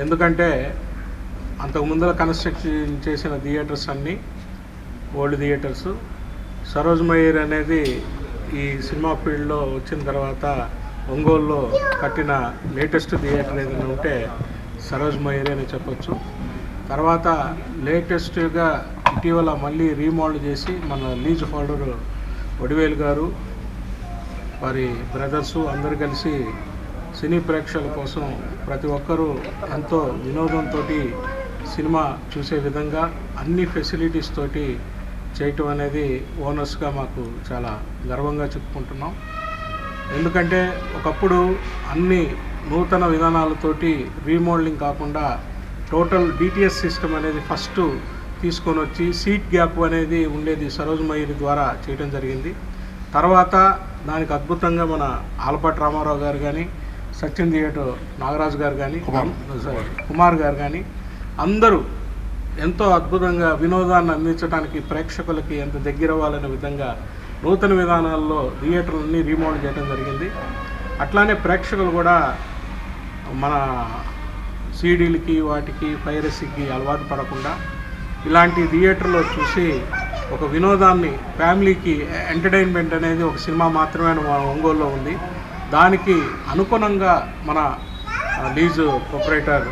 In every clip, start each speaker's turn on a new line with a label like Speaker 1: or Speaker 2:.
Speaker 1: ఎందుకంటే అంతకు ముందర కన్స్ట్రక్షన్ చేసిన థియేటర్స్ అన్నీ ఓల్డ్ థియేటర్స్ సరోజ్ మయూర్ అనేది ఈ సినిమా ఫీల్డ్లో వచ్చిన తర్వాత ఒంగోలులో కట్టిన లేటెస్ట్ థియేటర్ ఏదైనా ఉంటే సరోజ్ మయూర్ అని చెప్పొచ్చు. తర్వాత లేటెస్ట్గా ఇటీవల మళ్ళీ రీమోడల్ చేసి మన లీజ్ హోల్డర్ ఒడివేలు గారు వారి బ్రదర్సు అందరు కలిసి సినీ ప్రేక్షకుల కోసం ప్రతి ఒక్కరూ ఎంతో వినోదంతో సినిమా చూసే విధంగా అన్ని ఫెసిలిటీస్ తోటి చేయటం అనేది ఓనర్స్గా మాకు చాలా గర్వంగా చెప్పుకుంటున్నాం. ఎందుకంటే ఒకప్పుడు అన్ని నూతన విధానాలతోటి రీమోడలింగ్ కాకుండా టోటల్ డిటిఎస్ సిస్టమ్ అనేది ఫస్ట్ తీసుకొని వచ్చి సీట్ గ్యాప్ అనేది ఉండేది సరోజ్ మయూరి ద్వారా చేయడం జరిగింది. తర్వాత దానికి అద్భుతంగా మన ఆలపాటి రామారావు గారు కానీ సచిన్ థియేటర్ నాగరాజు గారు కానీ
Speaker 2: కుమార్.
Speaker 1: గారు కానీ అందరూ ఎంతో అద్భుతంగా వినోదాన్ని అందించడానికి ప్రేక్షకులకి ఎంత దగ్గర అవ్వాలనే విధంగా నూతన విధానాల్లో థియేటర్లన్నీ రీమోడల్ చేయడం జరిగింది. అట్లానే ప్రేక్షకులు కూడా మన సీడీలకి వాటికి పైరసీకి అలవాటు పడకుండా ఇలాంటి థియేటర్లో చూసి ఒక వినోదాన్ని ఫ్యామిలీకి ఎంటర్టైన్మెంట్ అనేది ఒక సినిమా మాత్రమే మన ఒంగోలులో ఉంది. దానికి అనుగుణంగా మన లీజు ప్రొపరేటర్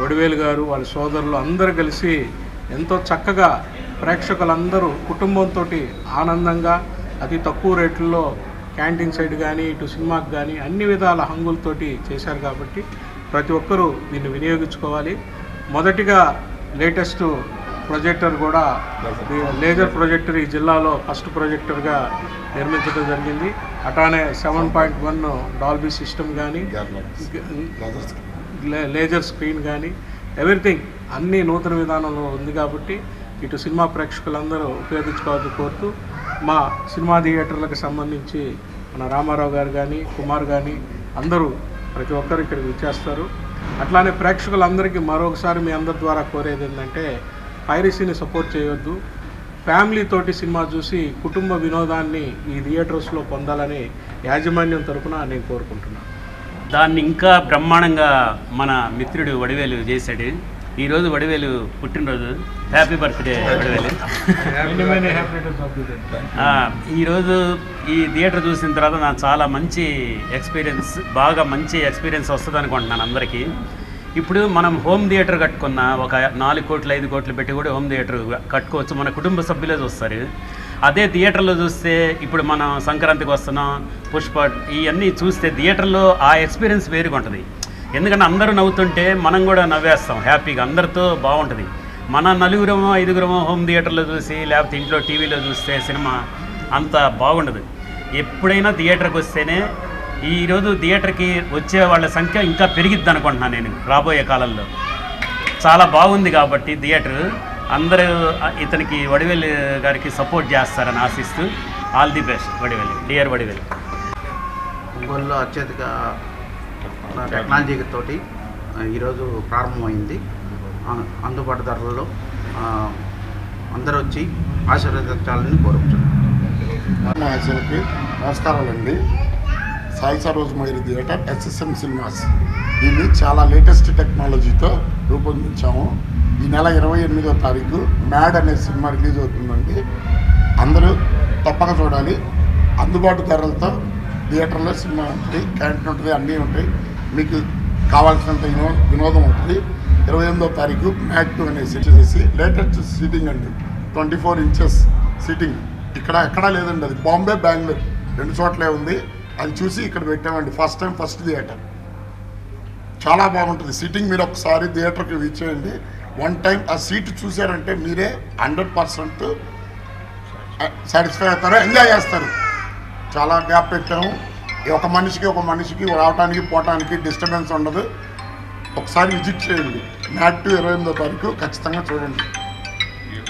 Speaker 1: వడివేలు గారు వాళ్ళ సోదరులు అందరూ కలిసి ఎంతో చక్కగా ప్రేక్షకులందరూ కుటుంబంతో ఆనందంగా అతి తక్కువ రేట్లలో క్యాంటీన్ సైడ్ కానీ ఇటు సినిమాకి కానీ అన్ని విధాల హంగులతోటి చేశారు కాబట్టి ప్రతి ఒక్కరూ దీన్ని వినియోగించుకోవాలి. మొదటిగా లేటెస్ట్ ప్రొజెక్టర్ కూడా లేజర్ ప్రొజెక్టర్ ఈ జిల్లాలో ఫస్ట్ ప్రొజెక్టర్గా నిర్మించడం జరిగింది. అట్లానే seven point one Dolby system కానీ లేజర్ స్క్రీన్ కానీ ఎవ్రీథింగ్ అన్నీ నూతన విధానంలో ఉంది కాబట్టి ఇటు సినిమా ప్రేక్షకులందరూ ఉపయోగించుకోవాలని కోరుతూ మా సినిమా థియేటర్లకు సంబంధించి మన రామారావు గారు కానీ కుమార్ కానీ అందరూ ప్రతి ఒక్కరు ఇక్కడికి వచ్చేస్తారు. అట్లానే ప్రేక్షకులందరికీ మరొకసారి మీ అందరి ద్వారా కోరేది ఏంటంటే పైరసీని సపోర్ట్ చేయొద్దు. ఫ్యామిలీ తోటి సినిమా చూసి కుటుంబ వినోదాన్ని ఈ థియేటర్స్లో పొందాలని యాజమాన్యం తరపున నేను కోరుకుంటున్నాను
Speaker 3: దాన్ని ఇంకా బ్రహ్మాండంగా మన మిత్రుడు వడివేలు చేశాడు. ఈరోజు వడివేలు పుట్టినరోజు. Happy birthday Vadivelu. ఈరోజు ఈ థియేటర్ చూసిన తర్వాత నాకు చాలా మంచి ఎక్స్పీరియన్స్ బాగా మంచి ఎక్స్పీరియన్స్ వస్తుంది అనుకుంటున్నాను అందరికీ. ఇప్పుడు మనం హోమ్ థియేటర్ కట్టుకున్న ఒక నాలుగు కోట్లు ఐదు కోట్లు పెట్టి కూడా హోమ్ థియేటర్ కట్టుకోవచ్చు. మన కుటుంబ సభ్యులే చూస్తారు అదే థియేటర్లో చూస్తే ఇప్పుడు మనం సంక్రాంతికి వస్తున్నాం పుష్ప ఇవన్నీ చూస్తే థియేటర్లో ఆ ఎక్స్పీరియన్స్ వేరుగా ఉంటుంది. ఎందుకంటే అందరూ నవ్వుతుంటే మనం కూడా నవ్వేస్తాం హ్యాపీగా. అందరితో బాగుంటుంది. మన నలుగురమో ఐదుగురమో హోమ్ థియేటర్లో చూసి లేకపోతే ఇంట్లో టీవీలో చూస్తే సినిమా అంత బాగుండదు. ఎప్పుడైనా థియేటర్కి వస్తేనే ఈరోజు థియేటర్కి వచ్చే వాళ్ళ సంఖ్య ఇంకా పెరిగిద్ది అనుకుంటున్నాను నేను రాబోయే కాలంలో. చాలా బాగుంది కాబట్టి థియేటర్. అందరూ ఇతనికి వడివేలు గారికి సపోర్ట్ చేస్తారని ఆశిస్తూ all the best Vadivelu dear Vadivelu.
Speaker 4: ఒంగోలులో అత్యధిక టెక్నాలజీ తోటి ఆ, ఈరోజు ప్రారంభమైంది. అందుబాటు ధరలలో అందరూ వచ్చి ఆశీర్వదించాలని కోరుకుంటున్నాను.
Speaker 2: నమస్కారాలండి. సాయి సరోజ్ మైరు థియేటర్ ఎస్ఎస్ఎం సినిమాస్. దీన్ని చాలా లేటెస్ట్ టెక్నాలజీతో రూపొందించాము. ఈ నెల ఇరవై ఎనిమిదో తారీఖు మ్యాడ్ అనే సినిమా రిలీజ్ అవుతుందండి. అందరూ తప్పక చూడాలి. అందుబాటు ధరలతో థియేటర్లో సినిమా ఉంటుంది క్యాంటీన్ ఉంటుంది అన్నీ ఉంటాయి. మీకు కావాల్సినంత వినో వినోదం ఉంటుంది. ఇరవై ఎనిమిదో తారీఖు మ్యాడ్ టూ అనే సిటీ చేసి లేటెస్ట్ సీటింగ్ అండి. Twenty four inches seating. ఇక్కడ ఎక్కడా లేదండి. అది బాంబే బెంగళూరు. రెండు చోట్లే ఉంది. అది చూసి ఇక్కడ పెట్టామండి. ఫస్ట్ టైం ఫస్ట్ థియేటర్ చాలా బాగుంటుంది. సిట్టింగ్ మీరు ఒకసారి థియేటర్కి ఇచ్చేయండి వన్ టైం ఆ సీట్ చూసారంటే మీరే హండ్రెడ్ పర్సెంట్ సాటిస్ఫై అవుతారు ఎంజాయ్ చేస్తారు. చాలా గ్యాప్ పెట్టాము. ఒక మనిషికి ఒక మనిషికి రావడానికి పోవటానికి డిస్టర్బెన్స్ ఉండదు. ఒకసారి విజిట్ చేయండి. మ్యాట్ టు ఇరవై ఎనిమిదో తారీఖు ఖచ్చితంగా చూడండి.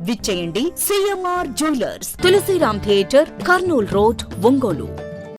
Speaker 5: విచ్చేయండి CMR jewellers. Tulasiram theatre Kurnool road Ongole.